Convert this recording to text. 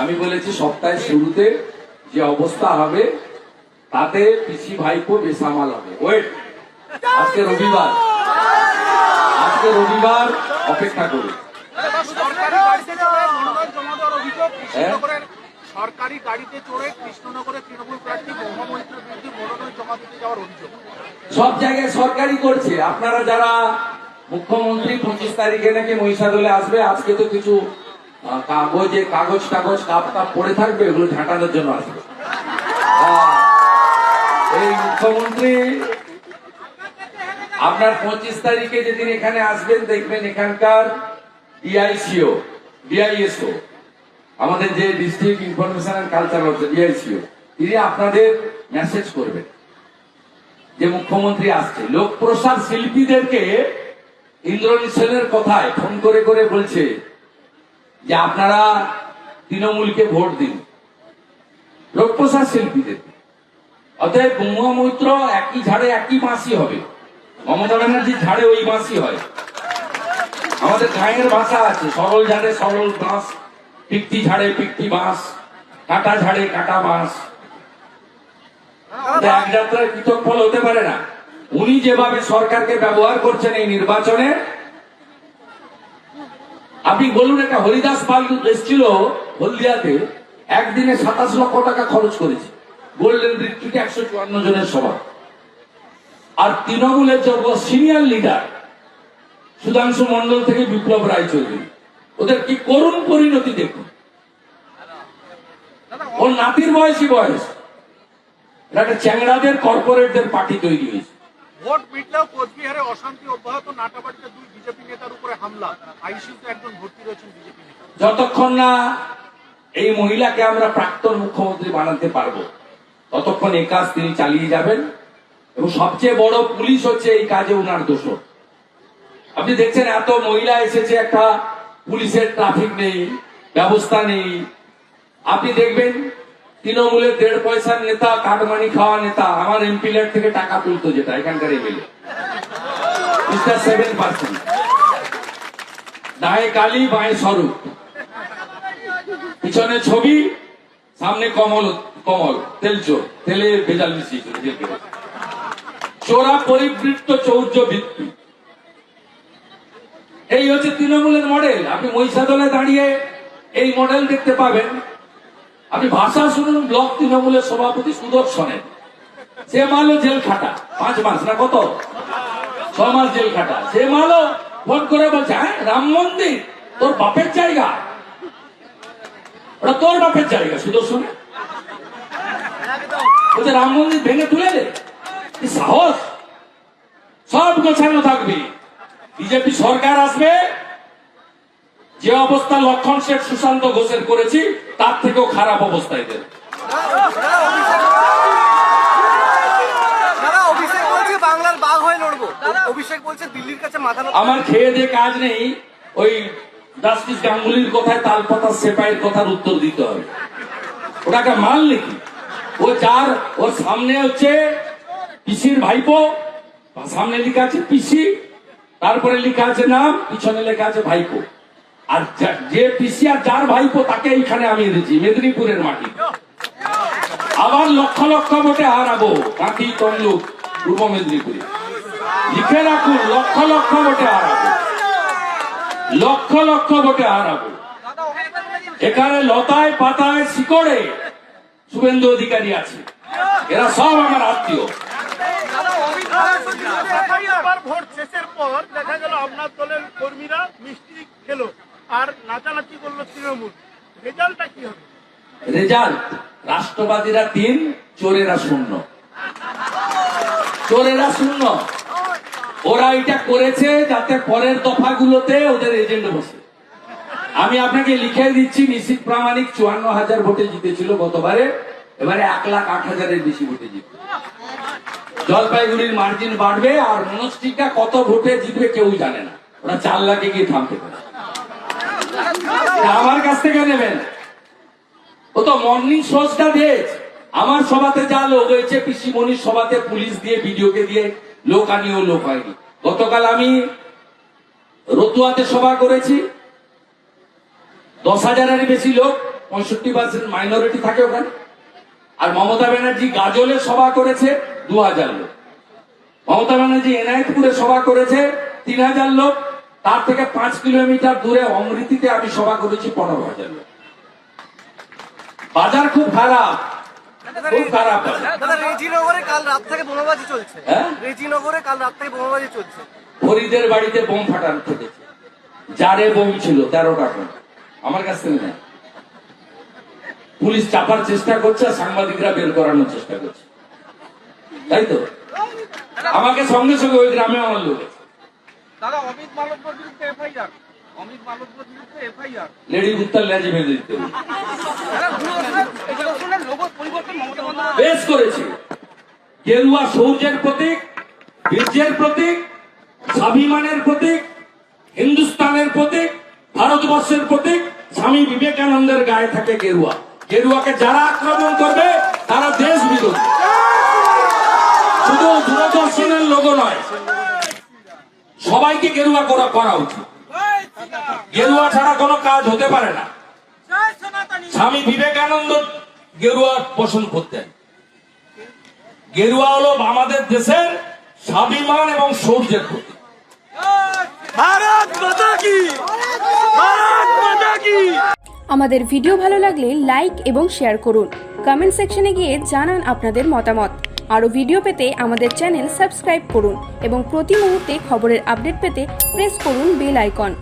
আমি বলেছি সপ্তাহের শুরুতে যে অবস্থা হবে তাতে পিসি ভাইপো বেসামাল হবে। ওয়েট আজকে রবিবার। আজকে রবিবার অপেক্ষা সরকারি গাড়িতে চড়ে অভিযোগ হ্যাঁ? কৃষ্ণনগরের সরকারি গাড়িতে চড়ে কৃষ্ণনগরের তৃণমূল প্রার্থী মহামৈত্রের বিরুদ্ধে মনোনয়ন জমা দিতে যাওয়ার অভিযোগ। সব জায়গায় সরকারি করছে। আপনারা যারা মুখ্যমন্ত্রী পঁচিশ তারিখে নাকি মহিষাদলে আসবে আজকে তো কিছু কাগজে কাগজ টাগজ কাপ কাপ পড়ে থাকবে, এগুলো ঝাঁটানোর জন্য আসবে। এই মুখ্যমন্ত্রী, আপনার পঁচিশ তারিখে যেদিন এখানে আসবেন, দেখবেন এখানকার ডিআইসিও ডিআইএসও আমাদের যে ডিস্ট্রিক্ট ইনফরমেশন অ্যান্ড কালচার হচ্ছে ডিআইসিও তিনি আপনাদের মেসেজ করবেন। যে মুখ্যমন্ত্রী আসছে লোক প্রসাদ শিল্পীদেরকে ইন্দ্রনীল সেনের কথায় ফোন করে করে বলছে যে আপনারা তৃণমূলকে ভোট দিন। লোক প্রসাদ শিল্পীদের। অতএব মৈত্র একই ঝাড়ে একই বাঁশি হবে। মমতা ব্যানার্জির ঝাড়ে ওই বাঁশি হয়। আমাদের গাঁয়ের ভাষা আছে, সরল ঝাড়ে সরল বাঁশ, পিকটি ঝাড়ে পিকটি বাঁশ, কাটা ঝাড়ে কাটা বাঁশ। এক যাত্রায় পৃথক ফল হতে পারে না। উনি যেভাবে সরকারকে ব্যবহার করছেন এই নির্বাচনে আপনি বলুন একটা হরিদাস পাল এসেছিল হলদিয়াতে, একদিনে সাতাশ লক্ষ টাকা খরচ করেছে। গোল্ডেন রিট্রিটে একশো চুয়ান্ন জনের সভা। আর তৃণমূলের যে সিনিয়র লিডার সুধাংশু মন্ডল থেকে বিপ্লব রায়চৌধুরী ওদের কি করুণ পরিণতি দেখুন। ওর নাতির বয়সী বয়স। একটা চ্যাংড়াদের কর্পোরেটদের পার্টি তৈরি হয়েছে। ভোট মিটলেও কোচবিহারে অশান্তি, অব্যাহত, নাটাবাড়িতে দুই বিজেপি যতক্ষণ না এই মহিলাকে আমরা প্রাক্তন মুখ্যমন্ত্রী বানাতে পারব, ততক্ষণ এই কাজ তিনি চালিয়ে যাবেন এবং সবচেয়ে বড় পুলিশ হচ্ছে এই কাজে দোষ আপনি দেখছেন এত মহিলা এসেছে, একটা পুলিশের ট্রাফিক নেই, ব্যবস্থা নেই। আপনি দেখবেন তৃণমূলের দেড় পয়সার নেতা, কাটমানি খাওয়া নেতা, আমার এমপি ল্যাড থেকে টাকা তুলতো যেটা, এখানকার এমএলএ। Seven percent. দায়ে কালি, বাঁয়ে স্বরূপ। পিছনে ছবি, সামনে কমল কমল, তেল চোর। তেলে ভেজাল মিশিয়েছিল চোরা পরিবৃত্ত চৌর্য বৃত্তি এই হচ্ছে তৃণমূলের মডেল। আপনি মহিষাদলে দাঁড়িয়ে এই মডেল দেখতে পাবেন। আপনি ভাষা শুনুন, ব্লক তৃণমূলের সভাপতি সুদর্শনের সে মালো জেল খাটা, পাঁচ মাস না কত? ছ মাস জেল খাটা। সে মালো ফোন করে বলছে হ্যাঁ রাম মন্দির, তোর বাপের জায়গা। ওটা তোর বাপের জায়গা সুদর্শন বলছে, রাম মন্দির ভেঙে তুলে দে সাহস? সব গোছানো থাকবে। বিজেপি সরকার আসবে, যে অবস্থা লক্ষণ শেখ সুশান্ত ঘোষের করেছি, তার থেকেও খারাপ অবস্থায় দেবে দাদা অভিষেক বলছে বাংলার বাঘ হয়ে লড়বো অভিষেক বলছে দিল্লির কাছে মাথা আমার খেয়ে দিয়ে কাজ নেই, ওই জাস্টিস গাঙ্গুলির কথায় তালপাতা সেপাইয়ের কথার উত্তর দিতে হবে। ওটাকে মাল নাকি ও যার, ওর সামনে হচ্ছে পিসির ভাইপো সামনে লেখা আছে পিসি, তারপরে লেখা আছে নাম, পিছনে লেখা আছে ভাইপো। আর যে পিসি আর যার ভাইপো, তাকে এইখানে আমি এনেছি, মেদিনীপুরের মাটি। আবার লক্ষ লক্ষ ভোটে হারাবো কাঁথি তমলুক, পূর্ব মেদিনীপুরে। লিখে রাখুন, লক্ষ লক্ষ ভোটে হারাবো। লক্ষ লক্ষ এখানে লতায় পাতায় শিকড়ে শুভেন্দু অধিকারী আছে। এরা সব আমার আত্মীয়। ভোট শেষের পর দেখা আপনার দলের কর্মীরা মিষ্টি খেলো আর রেজাল্টটা কি হবে রেজাল্ট, রাষ্ট্রবাদীরা তিন, চোরেরা শূন্য। চোরেরা শূন্য। ওরা এটা করেছে যাতে পরের দফাগুলোতে ওদের এজেন্ট বসে। আমি আপনাকে লিখে দিচ্ছি, নিশ্চিত প্রামাণিক চুয়ান্ন হাজার ভোটে জিতেছিল গতবারে, এবারে এক লাখ আট হাজারের বেশি ভোটে জিতবে। জলপাইগুড়ির মার্জিন বাড়বে আর মনস্টিকা কত ভোটে জিতবে কেউ জানে না। ওরা চার লাখে গিয়ে থামতে পারে। আমার কাছ থেকে নেবেন। ও তো মর্নিং শোজটা দিয়েছে আমার সভাতে যা লোক হয়েছে, পিসিমণির সভাতে পুলিশ দিয়ে ভিডিওকে দিয়ে লোক আনিও লোক হয়নি। গতকাল আমি রতুয়াতে সভা করেছি। দশ হাজারের বেশি লোক, পঁয়ষট্টি পার্সেন্ট মাইনরিটি থাকে ওখানে। আর মমতা ব্যানার্জি গাজলে সভা করেছে দু হাজার লোক। মমতা ব্যানার্জি এনায়েতপুরে সভা করেছে তিন হাজার লোক। তার থেকে পাঁচ কিলোমিটার দূরে অমৃতিতে আমি সভা করেছি পনেরো হাজার লোক। বাজার খুব খারাপ। খুব খারাপ। রেজিনগরে কাল রাত থেকে বোমাবাজি চলছে। হ্যাঁ? রেজিনগরে কাল রাত থেকে বোমাবাজি চলছে। ফরিদের বাড়িতে বোম ফাটানো থেকেছে। যারে বোম ছিল তেরোটা বোম। আমার কাছ থেকে নেয়। পুলিশ চাপার চেষ্টা করছে সাংবাদিকরা বের করানোর চেষ্টা করছে। তাই তো? আমাকে সঙ্গে সঙ্গে ওই গ্রামে আমার লোক দাদা অমিত মালব্যর বিরুদ্ধে এফআইআর। অমিত মালব্যর বিরুদ্ধে এফআইআর। লেডি উত্তর লেজে বেঁধে দিতে বেশ করেছে। গেরুয়া সৌর্যের প্রতীক বীর্যের প্রতীক, স্বাভিমানের প্রতীক, হিন্দুস্তানের প্রতীক, ভারতবর্ষের প্রতীক, স্বামী বিবেকানন্দের গায়ে থাকে গেরুয়া। গেরুয়াকে যারা আক্রমণ করবে, তারা দেশ বিরোধী। শুধু দূরদর্শনের লোক নয়, সবাইকে গেরুয়া করা করা উচিত। গেরুয়া ছাড়া কোনো কাজ হতে পারে না। স্বামী বিবেকানন্দ গেরুয়া পোষণ করতেন গেরুয়া হলো আমাদের দেশের স্বাভিমান এবং সৌর্যের প্রতীক। ভারত মাতা কি? ভারত মাতা কি? আমাদের ভিডিও ভালো লাগলে লাইক এবং শেয়ার করুন। কমেন্ট সেকশনে গিয়ে জানান আপনাদের মতামত। আরও ভিডিও পেতে আমাদের চ্যানেল সাবস্ক্রাইব করুন এবং প্রতি মুহূর্তে খবরের আপডেট পেতে প্রেস করুন বেল আইকন।